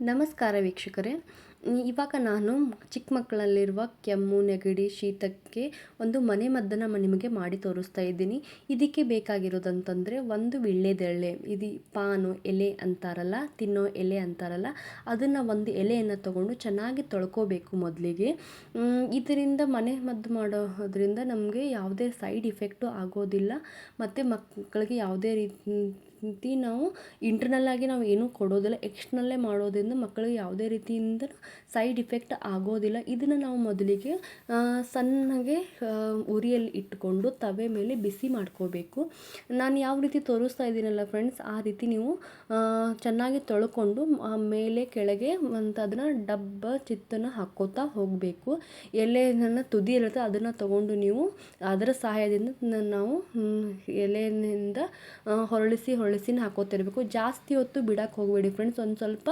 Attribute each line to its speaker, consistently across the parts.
Speaker 1: ನಮಸ್ಕಾರ ವೀಕ್ಷಕರೇ. ಇವಾಗ ನಾನು ಚಿಕ್ಕ ಮಕ್ಕಳಲ್ಲಿರುವ ಕೆಮ್ಮು, ನೆಗಡಿ, ಶೀತಕ್ಕೆ ಒಂದು ಮನೆ ಮದ್ದನ್ನು ನಿಮಗೆ ಮಾಡಿ ತೋರಿಸ್ತಾ ಇದ್ದೀನಿ. ಇದಕ್ಕೆ ಬೇಕಾಗಿರೋದಂತಂದರೆ ಒಂದು ವಿಳ್ಳೆದೆಳ್ಳೆ ಇದು ಪಾನು, ಎಲೆ ಅಂತಾರಲ್ಲ, ತಿನ್ನೋ ಎಲೆ ಅಂತಾರಲ್ಲ, ಅದನ್ನು ಒಂದು ಎಲೆಯನ್ನು ತಗೊಂಡು ಚೆನ್ನಾಗಿ ತೊಳ್ಕೋಬೇಕು ಮೊದಲಿಗೆ. ಇದರಿಂದ ಮನೆ ಮದ್ದು ಮಾಡೋದ್ರಿಂದ ನಮಗೆ ಯಾವುದೇ ಸೈಡ್ ಇಫೆಕ್ಟು ಆಗೋದಿಲ್ಲ. ಮತ್ತು ಮಕ್ಕಳಿಗೆ ಯಾವುದೇ ರೀತಿ ನಾವು ಇಂಟರ್ನಲ್ ಆಗಿ ನಾವು ಏನೂ ಕೊಡೋದಿಲ್ಲ ಎಕ್ಸ್ಟರ್ನಲ್ಲೇ ಮಾಡೋದ್ರಿಂದ ಮಕ್ಕಳಿಗೆ ಯಾವುದೇ ರೀತಿಯಿಂದ ಸೈಡ್ ಇಫೆಕ್ಟ್ ಆಗೋದಿಲ್ಲ. ಇದನ್ನು ನಾವು ಮೊದಲಿಗೆ ಸಣ್ಣಗೆ ಉರಿಯಲ್ಲಿ ಇಟ್ಕೊಂಡು ತವೆ ಮೇಲೆ ಬಿಸಿ ಮಾಡ್ಕೋಬೇಕು. ನಾನು ಯಾವ ರೀತಿ ತೋರಿಸ್ತಾ ಇದ್ದೀನಲ್ಲ ಫ್ರೆಂಡ್ಸ್ ಆ ರೀತಿ ನೀವು ಚೆನ್ನಾಗಿ ತೊಳ್ಕೊಂಡು ಮೇಲೆ ಕೆಳಗೆ ಅಂತ ಅದನ್ನು ಡಬ್ಬ ಚಿತ್ತನ್ನು ಹಾಕೋತಾ ಹೋಗಬೇಕು. ಎಲೆಯನ್ನು ತುದಿಯಲ್ಲಿರುತ್ತೆ ಅದನ್ನು ತಗೊಂಡು ನೀವು ಅದರ ಸಹಾಯದಿಂದ ನಾವು ಎಲೆಯಿಂದ ಹೊರಳಿಸಿ ಹೊರಳಿಸಿನ ಹಾಕೋತಿರಬೇಕು. ಜಾಸ್ತಿ ಹೊತ್ತು ಬಿಡಕ್ಕೆ ಹೋಗಬೇಡಿ ಫ್ರೆಂಡ್ಸ್ ಒಂದು ಸ್ವಲ್ಪ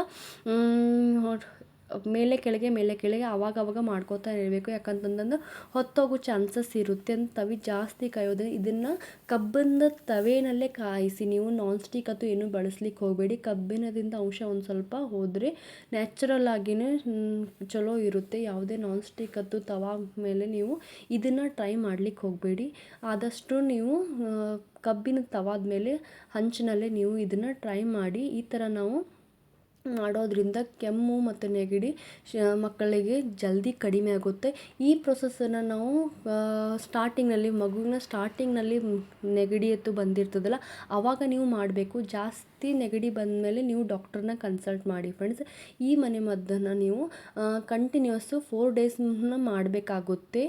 Speaker 1: ಮೇಲೆ ಕೆಳಗೆ ಮೇಲೆ ಕೆಳಗೆ ಅವಾಗ ಮಾಡ್ಕೋತಾ ಇರಬೇಕು. ಯಾಕಂತಂದ್ರೆ ಹೊತ್ತೋಗೋ ಚಾನ್ಸಸ್ ಇರುತ್ತೆ. ಅಂತ ತವಿ ಜಾಸ್ತಿ ಕಾಯೋದ್ರೆ ಇದನ್ನು ಕಬ್ಬಿಂದ ತವೇನಲ್ಲೇ ಕಾಯಿಸಿ, ನೀವು ನಾನ್ ಸ್ಟಿಕ್ ಅಥವಾ ಏನೂ ಬಳಸ್ಲಿಕ್ಕೆ ಹೋಗಬೇಡಿ. ಕಬ್ಬಿನದಿಂದ ಅಂಶ ಒಂದು ಸ್ವಲ್ಪ ಹೋದರೆ ನ್ಯಾಚುರಲ್ ಆಗಿಯೇ ಚಲೋ ಇರುತ್ತೆ. ಯಾವುದೇ ನಾನ್ ಸ್ಟಿಕ್ ಅಥವಾ ತವಾ ಮೇಲೆ ನೀವು ಇದನ್ನು ಟ್ರೈ ಮಾಡ್ಲಿಕ್ಕೆ ಹೋಗಬೇಡಿ. ಆದಷ್ಟು ನೀವು ಕಬ್ಬಿನ ತವಾದ ಮೇಲೆ ಹಂಚಿನಲ್ಲೇ ನೀವು ಇದನ್ನು ಟ್ರೈ ಮಾಡಿ. ಈ ಥರ ನಾವು ಮಾಡೋದ್ರಿಂದ ಕೆಮ್ಮು ಮತ್ತು ನೆಗಡಿ ಶ, ಮಕ್ಕಳಿಗೆ ಜಲ್ದಿ ಕಡಿಮೆ ಆಗುತ್ತೆ. ಈ ಪ್ರೊಸೆಸನ್ನು ನಾವು ಸ್ಟಾರ್ಟಿಂಗ್ನಲ್ಲಿ ಮಗುವಿನ ಸ್ಟಾರ್ಟಿಂಗ್ನಲ್ಲಿ ನೆಗಡಿ ಎತ್ತು ಬಂದಿರ್ತದಲ್ಲ ಆವಾಗ ನೀವು ಮಾಡಬೇಕು. ಜಾಸ್ತಿ ನೆಗಡಿ ಬಂದಮೇಲೆ ನೀವು ಡಾಕ್ಟ್ರನ್ನ ಕನ್ಸಲ್ಟ್ ಮಾಡಿ ಫ್ರೆಂಡ್ಸ್ ಈ ಮನೆ ಮದ್ದನ್ನು ನೀವು ಕಂಟಿನ್ಯೂಸ್ಸು ಫೋರ್ ಡೇಸ್ನ ಮಾಡಬೇಕಾಗುತ್ತೆ.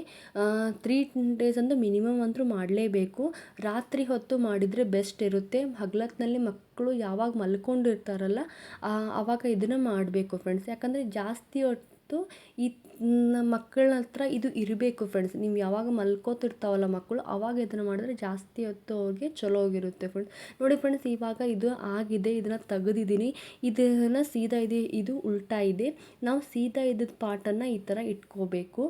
Speaker 1: ತ್ರೀ ಡೇಸ್ ಅಂದರೆ ಮಿನಿಮಮ್ ಅಂತೂ ಮಾಡಲೇಬೇಕು. ರಾತ್ರಿ ಹೊತ್ತು ಮಾಡಿದರೆ ಬೆಸ್ಟ್ ಇರುತ್ತೆ. ಹಗಲತ್ನಲ್ಲಿ ಮಕ್ಕಳು ಯಾವಾಗ ಮಲ್ಕೊಂಡಿರ್ತಾರಲ್ಲ ಆವಾಗ ಇದನ್ನು ಮಾಡಬೇಕು ಫ್ರೆಂಡ್ಸ್ ಯಾಕಂದರೆ ಜಾಸ್ತಿ ಹೊತ್ತು ಈ ಮಕ್ಕಳ ಹತ್ರ ಇದು ಇರಬೇಕು ಫ್ರೆಂಡ್ಸ್ ನೀವು ಯಾವಾಗ ಮಲ್ಕೋತಿರ್ತಾವಲ್ಲ ಮಕ್ಕಳು ಆವಾಗ ಇದನ್ನು ಮಾಡಿದ್ರೆ ಜಾಸ್ತಿ ಹೊತ್ತು ಅವ್ರಿಗೆ ಚಲೋ ಆಗಿರುತ್ತೆ ಫ್ರೆಂಡ್ಸ್ ನೋಡಿ ಫ್ರೆಂಡ್ಸ್ ಇವಾಗ ಇದು ಆಗಿದೆ, ಇದನ್ನು ತೆಗೆದಿದ್ದೀನಿ. ಇದನ್ನು ಸೀದಾ ಇದೆ, ಇದು ಉಲ್ಟಾ ಇದೆ. ನಾವು ಸೀದಾ ಇದ್ದ ಪಾಟನ್ನು ಈ ಥರ ಇಟ್ಕೋಬೇಕು.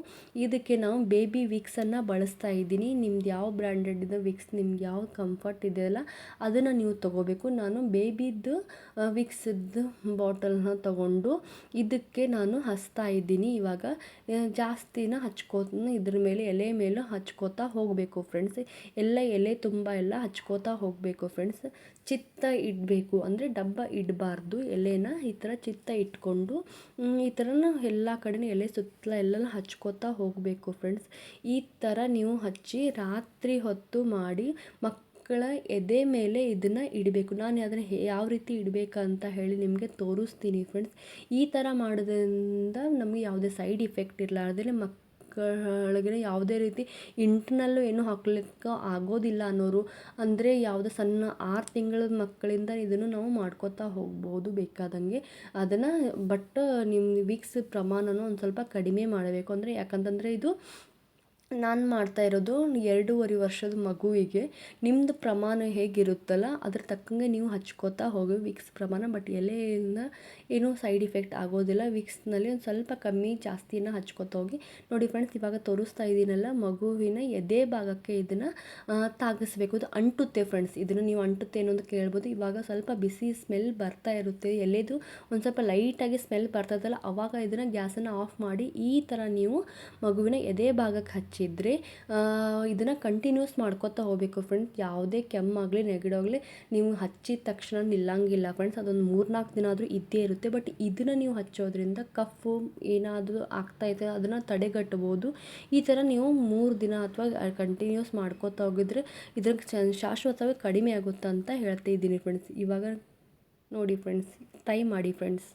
Speaker 1: ಇದಕ್ಕೆ ನಾವು ಬೇಬಿ ವಿಕ್ಸನ್ನು ಬಳಸ್ತಾ ಇದ್ದೀನಿ. ನಿಮ್ದು ಯಾವ ಬ್ರ್ಯಾಂಡೆಡ್ ಇದೆ ವಿಕ್ಸ್ ನಿಮ್ಗೆ ಯಾವ ಕಂಫರ್ಟ್ ಇದೆಯಲ್ಲ ಅದನ್ನು ನೀವು ತೊಗೋಬೇಕು. ನಾನು ಬೇಬಿದ್ದು ವಿಕ್ಸದ್ದು ಬಾಟಲ್ನ ತಗೊಂಡು, ಇದಕ್ಕೆ ನಾನು ಹಚ್ತಾ ಇದ್ದೀನಿ. ಇವಾಗ ಜಾಸ್ತಿನ ಹಚ್ಕೋ ಇದ್ರ ಮೇಲೆ, ಎಲೆ ಮೇಲೆ ಹಚ್ಕೋತಾ ಹೋಗಬೇಕು ಫ್ರೆಂಡ್ಸ್ ಎಲ್ಲ ಎಲೆ ತುಂಬ ಎಲ್ಲ ಹಚ್ಕೋತಾ ಹೋಗಬೇಕು ಫ್ರೆಂಡ್ಸ್ ಚಿತ್ತ ಇಡಬೇಕು. ಅಂದರೆ ಡಬ್ಬ ಇಡಬಾರ್ದು. ಎಲೆನ ಈ ಥರ ಚಿತ್ತ ಇಟ್ಕೊಂಡು ಈ ಥರನ ಎಲ್ಲ ಕಡೆ ಎಲೆ ಸುತ್ತಲ ಎಲ್ಲ ಹಚ್ಕೋತಾ ಹೋಗಬೇಕು ಫ್ರೆಂಡ್ಸ್ ಈ ಥರ ನೀವು ಹಚ್ಚಿ ರಾತ್ರಿ ಹೊತ್ತು ಮಾಡಿ, ಮಕ್ ಮಕ್ಕಳ ಎದೆ ಮೇಲೆ ಇದನ್ನು ಇಡಬೇಕು. ನಾನು ಅದನ್ನು ಯಾವ ರೀತಿ ಇಡಬೇಕಂತ ಹೇಳಿ ನಿಮಗೆ ತೋರಿಸ್ತೀನಿ ಫ್ರೆಂಡ್ಸ್ ಈ ಥರ ಮಾಡೋದ್ರಿಂದ ನಮಗೆ ಯಾವುದೇ ಸೈಡ್ ಇಫೆಕ್ಟ್ ಇರಲಾರ್ದೇ ಮಕ್ಕಳಿಗೆ ಯಾವುದೇ ರೀತಿ ಇಂಟ್ರನಲ್ಲೂ ಏನು ಹಾಕ್ಲಿಕ್ಕೆ ಆಗೋದಿಲ್ಲ ಅನ್ನೋರು. ಅಂದರೆ ಯಾವುದೇ ಸಣ್ಣ ಆರು ತಿಂಗಳ ಮಕ್ಕಳಿಂದ ಇದನ್ನು ನಾವು ಮಾಡ್ಕೋತಾ ಹೋಗ್ಬೋದು ಬೇಕಾದಂಗೆ. ಅದನ್ನು ಬಟ್ ನಿಮ್ಮ ವೀಕ್ಸ್ ಪ್ರಮಾಣನೂ ಒಂದು ಸ್ವಲ್ಪ ಕಡಿಮೆ ಮಾಡಬೇಕು. ಅಂದರೆ ಯಾಕಂತಂದರೆ ಇದು ನಾನು ಮಾಡ್ತಾ ಇರೋದು ಎರಡೂವರೆ ವರ್ಷದ ಮಗುವಿಗೆ. ನಿಮ್ಮದು ಪ್ರಮಾಣ ಹೇಗಿರುತ್ತಲ್ಲ, ಅದ್ರ ತಕ್ಕಂಗೆ ನೀವು ಹಚ್ಕೋತಾ ಹೋಗಿ ವಿಕ್ಸ್ ಪ್ರಮಾಣ, ಬಟ್ ಎಲೆಯಿಂದ ಏನೂ ಸೈಡ್ ಇಫೆಕ್ಟ್ ಆಗೋದಿಲ್ಲ. ವಿಕ್ಸ್ನಲ್ಲಿ ಒಂದು ಸ್ವಲ್ಪ ಕಮ್ಮಿ ಜಾಸ್ತಿನ ಹಚ್ಕೋತಾ ಹೋಗಿ. ನೋಡಿ ಫ್ರೆಂಡ್ಸ್ ಇವಾಗ ತೋರಿಸ್ತಾ ಇದ್ದೀನಲ್ಲ, ಮಗುವಿನ ಎದೆ ಭಾಗಕ್ಕೆ ಇದನ್ನು ತಾಗಿಸ್ಬೇಕು. ಅದು ಅಂಟುತ್ತೆ ಫ್ರೆಂಡ್ಸ್ ಇದನ್ನು ನೀವು ಅಂಟುತ್ತೆ ಅನ್ನೋದು ಕೇಳ್ಬೋದು. ಇವಾಗ ಸ್ವಲ್ಪ ಬಿಸಿ ಸ್ಮೆಲ್ ಬರ್ತಾ ಇರುತ್ತೆ ಎಲೆದು. ಒಂದು ಸ್ವಲ್ಪ ಲೈಟಾಗಿ ಸ್ಮೆಲ್ ಬರ್ತದಲ್ಲ ಅವಾಗ ಇದನ್ನು ಗ್ಯಾಸನ್ನು ಆಫ್ ಮಾಡಿ ಈ ಥರ ನೀವು ಮಗುವಿನ ಎದೆ ಭಾಗಕ್ಕೆ ಹಚ್ಚಿ ಹಚ್ಚಿದ್ರೆ ಇದನ್ನು ಕಂಟಿನ್ಯೂಸ್ ಮಾಡ್ಕೊತಾ ಹೋಗಬೇಕು ಫ್ರೆಂಡ್ಸ್ ಯಾವುದೇ ಕೆಮ್ಮಾಗಲಿ, ನೆಗಡಾಗಲಿ, ನೀವು ಹಚ್ಚಿದ ತಕ್ಷಣ ನಿಲ್ಲಂಗಿಲ್ಲ ಫ್ರೆಂಡ್ಸ್ ಅದೊಂದು ಮೂರು ನಾಲ್ಕು ದಿನ ಆದರೂ ಇದ್ದೇ ಇರುತ್ತೆ. ಬಟ್ ಇದನ್ನು ನೀವು ಹಚ್ಚೋದ್ರಿಂದ ಕಫು ಏನಾದರೂ ಆಗ್ತಾಯಿದೆ ಅದನ್ನು ತಡೆಗಟ್ಟಬೋದು ಈ ಥರ ನೀವು ಮೂರು ದಿನ ಅಥವಾ ಕಂಟಿನ್ಯೂಸ್ ಮಾಡ್ಕೋತಾ ಹೋಗಿದ್ರೆ ಇದ್ರ ಶಾಶ್ವತವಾಗಿ ಕಡಿಮೆ ಆಗುತ್ತೆ ಅಂತ ಹೇಳ್ತಾ ಇದ್ದೀನಿ ಫ್ರೆಂಡ್ಸ್ ಇವಾಗ ನೋಡಿ ಫ್ರೆಂಡ್ಸ್ ಟ್ರೈ ಮಾಡಿ ಫ್ರೆಂಡ್ಸ್